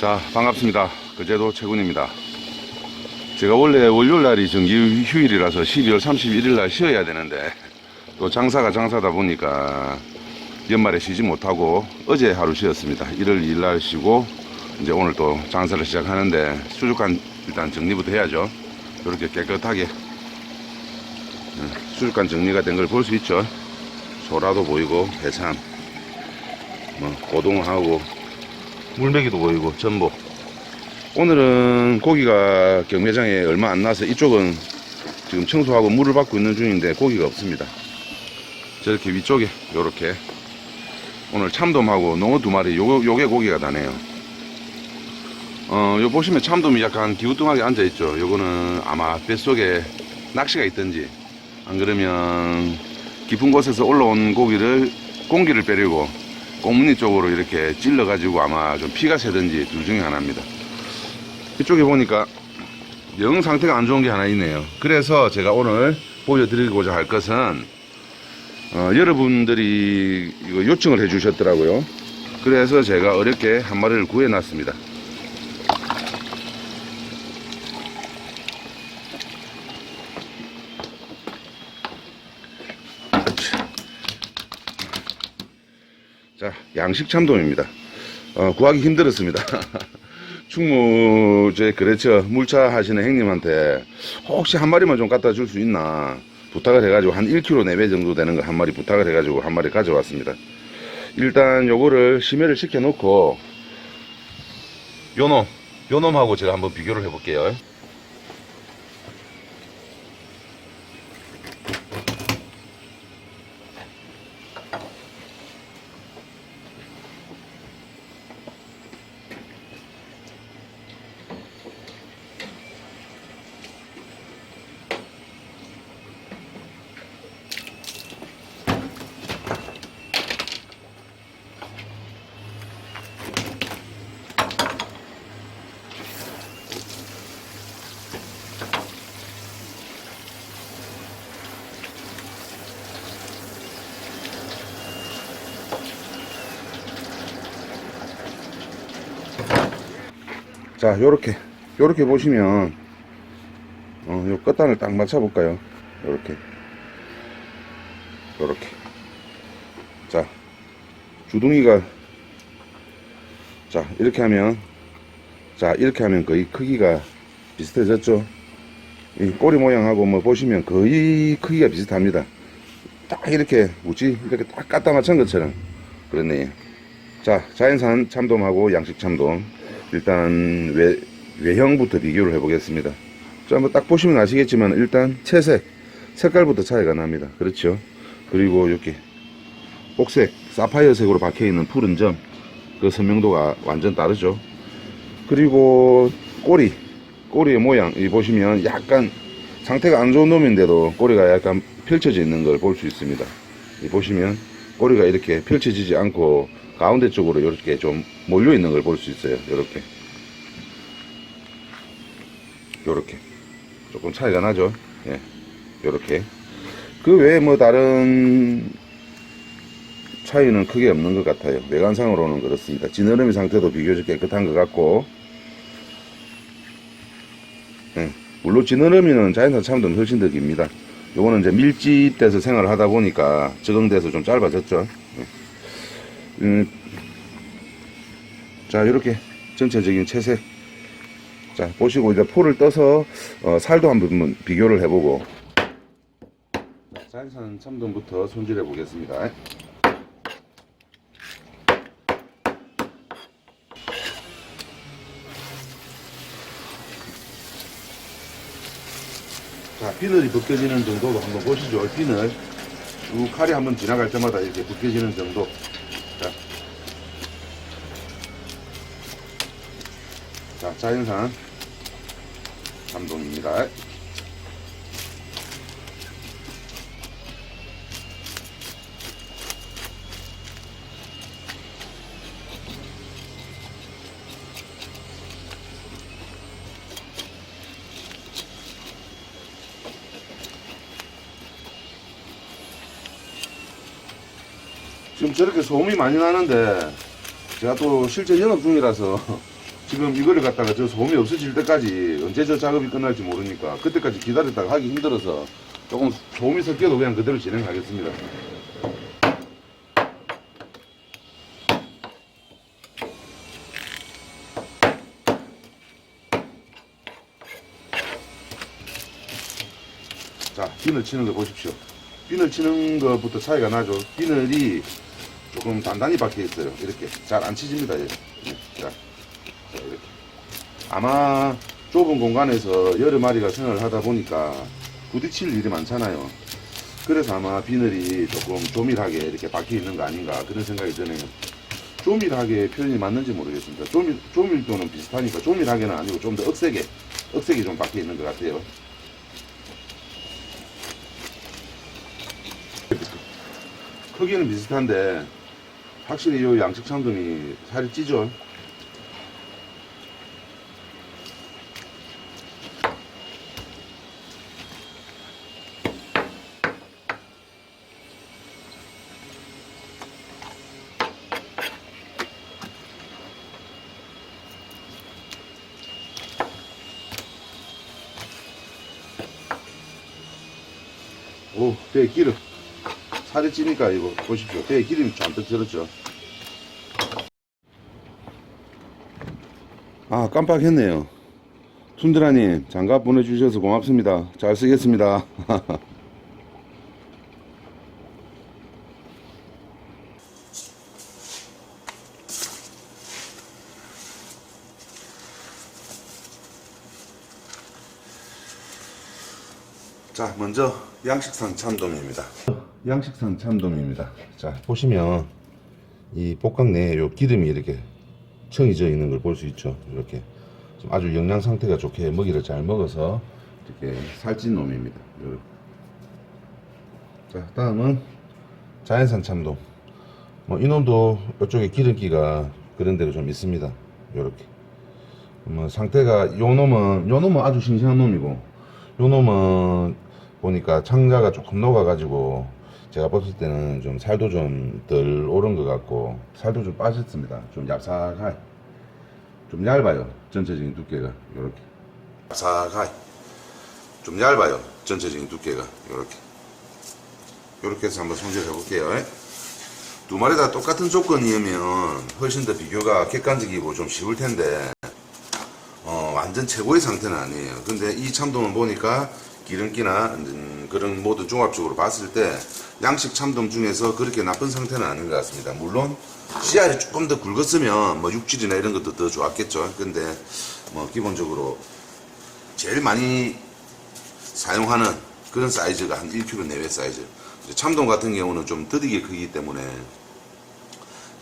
자, 반갑습니다. 그제도 최군입니다. 제가 원래 월요일 날이 정기 휴일이라서 12월 31일 날 쉬어야 되는데 또 장사가 장사다 보니까 연말에 쉬지 못하고 어제 하루 쉬었습니다. 1월 2일 날 쉬고 이제 오늘 또 장사를 시작하는데 수족관 일단 정리부터 해야죠. 이렇게 깨끗하게 음, 수족관 정리가 된 걸 볼 수 있죠. 소라도 보이고 해삼, 뭐 고등어하고 물메기도 보이고 전복. 오늘은 고기가 경매장에 얼마 안 나서 이쪽은 지금 청소하고 물을 받고 있는 중인데 고기가 없습니다. 저렇게 위쪽에 요렇게 오늘 참돔하고 농어 두 마리 요, 요게 고기가 나네요. 어, 요 보시면 참돔이 약간 기우뚱하게 앉아 있죠. 요거는 아마 뱃속에 낚시가 있든지 안 그러면 깊은 곳에서 올라온 고기를 공기를 빼려고 꽁무니 쪽으로 이렇게 찔러 가지고 아마 좀 피가 새든지 둘 중에 하나입니다. 이쪽에 보니까 영 상태가 안 좋은 게 하나 있네요. 그래서 제가 오늘 보여드리고자 할 것은 어, 여러분들이 요청을 해주셨더라고요. 그래서 제가 어렵게 한 마리를 구해놨습니다. 자, 양식 참돔입니다. 어, 구하기 힘들었습니다. 충무, 제, 그렇죠. 물차 하시는 형님한테 혹시 한 마리만 좀 갖다 줄 수 있나 부탁을 해가지고 한 1kg 내외 정도 되는 거 한 마리 부탁을 해가지고 한 마리 가져왔습니다. 일단 요거를 심해를 시켜놓고 요놈, 요놈하고 제가 한번 비교를 해볼게요. 자, 요렇게, 요렇게 보시면, 어, 요 끝단을 딱 맞춰 볼까요? 요렇게. 요렇게. 자, 주둥이가, 자, 이렇게 하면, 자, 이렇게 하면 거의 크기가 비슷해졌죠? 이 꼬리 모양하고 뭐 보시면 거의 크기가 비슷합니다. 딱 이렇게, 뭐지? 이렇게 딱 갖다 맞춘 것처럼. 그렇네요. 자, 자연산 참돔하고 양식 참돔. 일단 외, 외형부터 비교를 해보겠습니다. 자, 한번 딱 보시면 아시겠지만 일단 채색, 색깔부터 차이가 납니다. 그렇죠? 그리고 이렇게 옥색, 사파이어색으로 박혀있는 푸른 점, 그 선명도가 완전 다르죠. 그리고 꼬리, 꼬리의 모양, 이 보시면 약간 상태가 안 좋은 놈인데도 꼬리가 약간 펼쳐져 있는 걸 볼 수 있습니다. 이 보시면 꼬리가 이렇게 펼쳐지지 않고 가운데 쪽으로 이렇게 좀 몰려 있는 걸 볼 수 있어요. 이렇게. 요렇게. 조금 차이가 나죠? 예. 요렇게. 그 외에 뭐 다른 차이는 크게 없는 것 같아요. 외관상으로는 그렇습니다. 지느러미 상태도 비교적 깨끗한 것 같고, 예. 물론 지느러미는 자연산 참돔 훨씬 더 깁니다. 요거는 이제 밀집돼서 생활을 하다 보니까 적응돼서 좀 짧아졌죠. 예. 음, 자, 이렇게 전체적인 채색. 자, 보시고 이제 포를 떠서 어, 살도 한번 비교를 해보고. 자연산 참돔부터 손질해 보겠습니다. 자, 비늘이 벗겨지는 정도로 한번 보시죠. 비늘. 쭉 칼이 한번 지나갈 때마다 이렇게 벗겨지는 정도. 자, 자연산 감동입니다. 지금 저렇게 소음이 많이 나는데 제가 또 실제 영업 중이라서 지금 이거를 갖다가 저 소음이 없어질 때까지 언제 저 작업이 끝날지 모르니까 그때까지 기다렸다가 하기 힘들어서 조금 소음이 섞여도 그냥 그대로 진행하겠습니다. 자, 비늘 치는 거 보십시오. 비늘 치는 것부터 차이가 나죠. 비늘이 조금 단단히 박혀 있어요. 이렇게 잘 안 치집니다. 얘. 아마 좁은 공간에서 여러 마리가 생활을 하다 보니까 부딪힐 일이 많잖아요. 그래서 아마 비늘이 조금 조밀하게 이렇게 박혀 있는 거 아닌가 그런 생각이 드네요. 조밀하게 표현이 맞는지 모르겠습니다. 조밀, 조밀도는 비슷하니까 조밀하게는 아니고 좀 더 억세게, 억세게 좀 박혀 있는 것 같아요. 크기는 비슷한데 확실히 이 양식 참돔이 살이 찌죠. 오, 배에 기름. 살이 찌니까 이거 보십시오. 배에 기름이 잔뜩 들었죠. 아, 깜빡했네요. 툰드라님, 장갑 보내주셔서 고맙습니다. 잘 쓰겠습니다. 자, 먼저 양식상 참돔입니다. 양식상 참돔입니다. 자, 보시면 이 복강 내에 요 기름이 이렇게 청이 져 있는 걸 볼 수 있죠. 이렇게 좀 아주 영양 상태가 좋게 먹이를 잘 먹어서 이렇게 살찐 놈입니다. 요렇게. 자, 다음은 자연산 참돔. 뭐 이놈도 이쪽에 기름기가 그런 데로 좀 있습니다. 요렇게. 뭐 상태가 요 놈은 요 놈은 아주 싱싱한 놈이고 요 놈은 보니까 창자가 조금 녹아가지고 제가 봤을 때는 좀 살도 좀 덜 오른 것 같고 살도 좀 빠졌습니다. 좀 얍삭하이 좀 얇아요. 전체적인 두께가 요렇게 얍삭하이 좀 얇아요. 전체적인 두께가 요렇게 요렇게 해서 한번 손질해 볼게요. 두 마리 다 똑같은 조건이면 훨씬 더 비교가 객관적이고 좀 쉬울 텐데 어, 완전 최고의 상태는 아니에요. 근데 이 참돔은 보니까 기름기나 음, 그런 모든 종합적으로 봤을 때 양식 참돔 중에서 그렇게 나쁜 상태는 아닌 것 같습니다. 물론 씨알이 조금 더 굵었으면 뭐 육질이나 이런 것도 더 좋았겠죠. 근데 뭐 기본적으로 제일 많이 사용하는 그런 사이즈가 한 1kg 내외 사이즈. 참돔 같은 경우는 좀 더디게 크기 때문에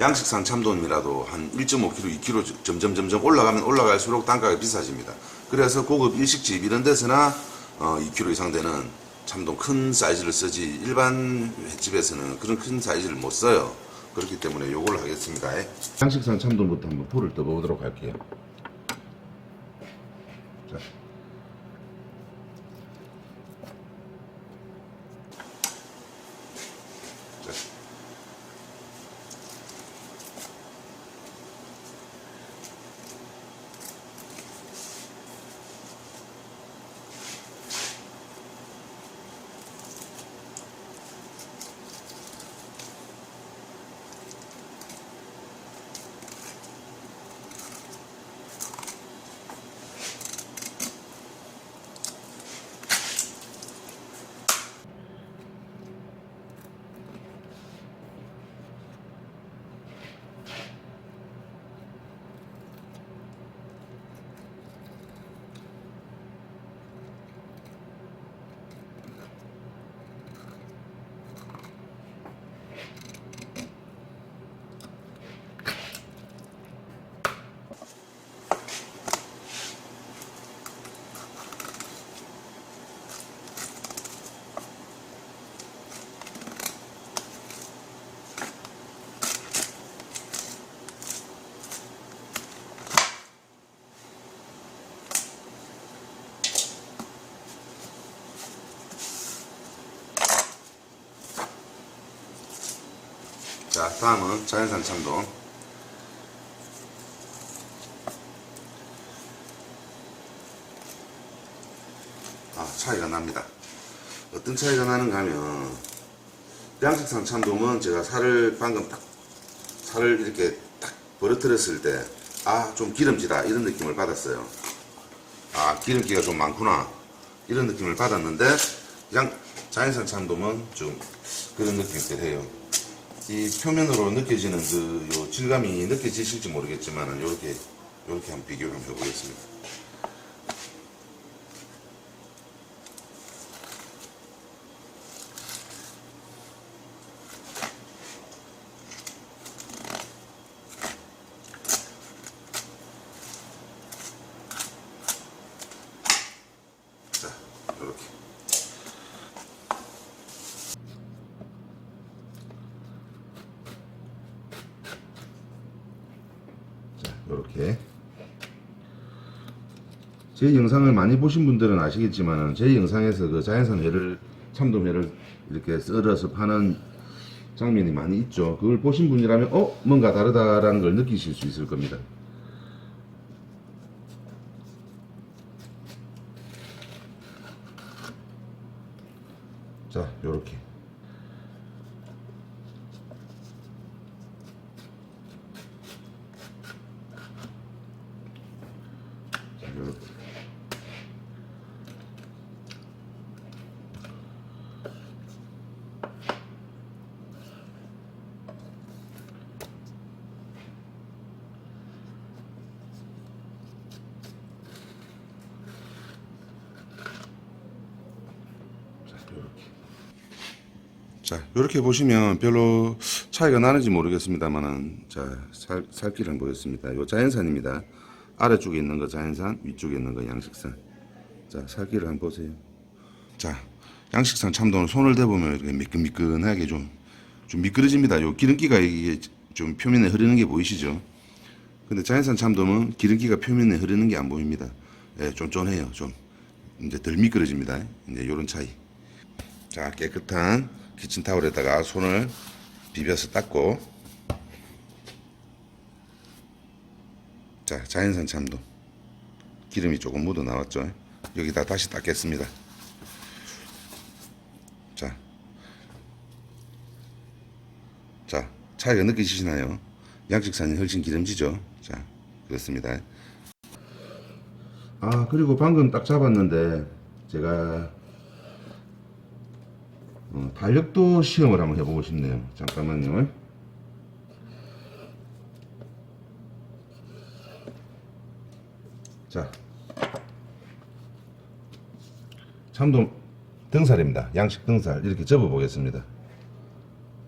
양식상 참돔이라도 한 1.5kg, 2kg 점점 점점 올라가면 올라갈수록 단가가 비싸집니다. 그래서 고급 일식집 이런 데서나 어, 2kg 이상 되는 참돔 큰 사이즈를 쓰지 일반 횟집에서는 그런 큰 사이즈를 못 써요. 그렇기 때문에 요걸 하겠습니다. 양식상 참돔부터 한번 풀을 떠보도록 할게요. 자. 자. 다음은 자연산 참돔 아, 차이가 납니다. 어떤 차이가 나는가 하면 양식산 참돔은 제가 살을 방금 딱 살을 이렇게 딱 버려뜨렸을 때 아 좀 기름지다 이런 느낌을 받았어요. 아 기름기가 좀 많구나 이런 느낌을 받았는데 그냥 자연산 참돔은 좀 그런 느낌이 해요. 이 표면으로 느껴지는 그 요 질감이 느껴지실지 모르겠지만은 요렇게 요렇게 한번 비교를 해보겠습니다. 자, 요렇게. 제 영상을 많이 보신 분들은 아시겠지만은 제 영상에서 그 자연산 회를 참돔 회를 이렇게 썰어서 파는 장면이 많이 있죠. 그걸 보신 분이라면 어 뭔가 다르다라는 걸 느끼실 수 있을 겁니다. 자, 요렇게. 자, 이렇게 보시면 별로 차이가 나는지 모르겠습니다만은 자, 살, 살기를 한번 보겠습니다. 요 자연산입니다. 아래쪽에 있는 거 자연산, 위쪽에 있는 거 양식산. 자, 살기를 한번 보세요. 자, 양식산 참돔은 손을 대보면 이렇게 미끈미끈하게 좀, 좀 미끄러집니다. 요 기름기가 이게 좀 표면에 흐르는 게 보이시죠? 근데 자연산 참돔은 기름기가 표면에 흐르는 게 안 보입니다. 예, 쫀쫀해요. 좀 이제 덜 미끄러집니다. 이제 요런 차이. 자 깨끗한 키친타올에다가 손을 비벼서 닦고. 자 자연산 참돔. 기름이 조금 묻어 나왔죠. 여기다 다시 닦겠습니다. 자, 자 차이가 느껴지시나요? 양식산이 훨씬 기름지죠? 자 그렇습니다. 아 그리고 방금 딱 잡았는데 제가 어, 달력도 시험을 한번 해보고 싶네요. 잠깐만요. 자, 참돔 등살입니다. 양식 등살 이렇게 접어 보겠습니다.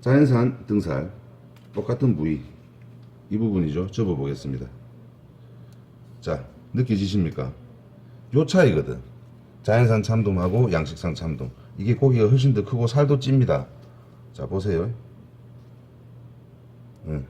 자연산 등살 똑같은 부위 이 부분이죠. 접어 보겠습니다. 자, 느껴지십니까? 요 차이거든. 자연산 참돔하고 양식산 참돔. 이게 고기가 훨씬 더 크고 살도 찝니다. 자, 보세요. 응.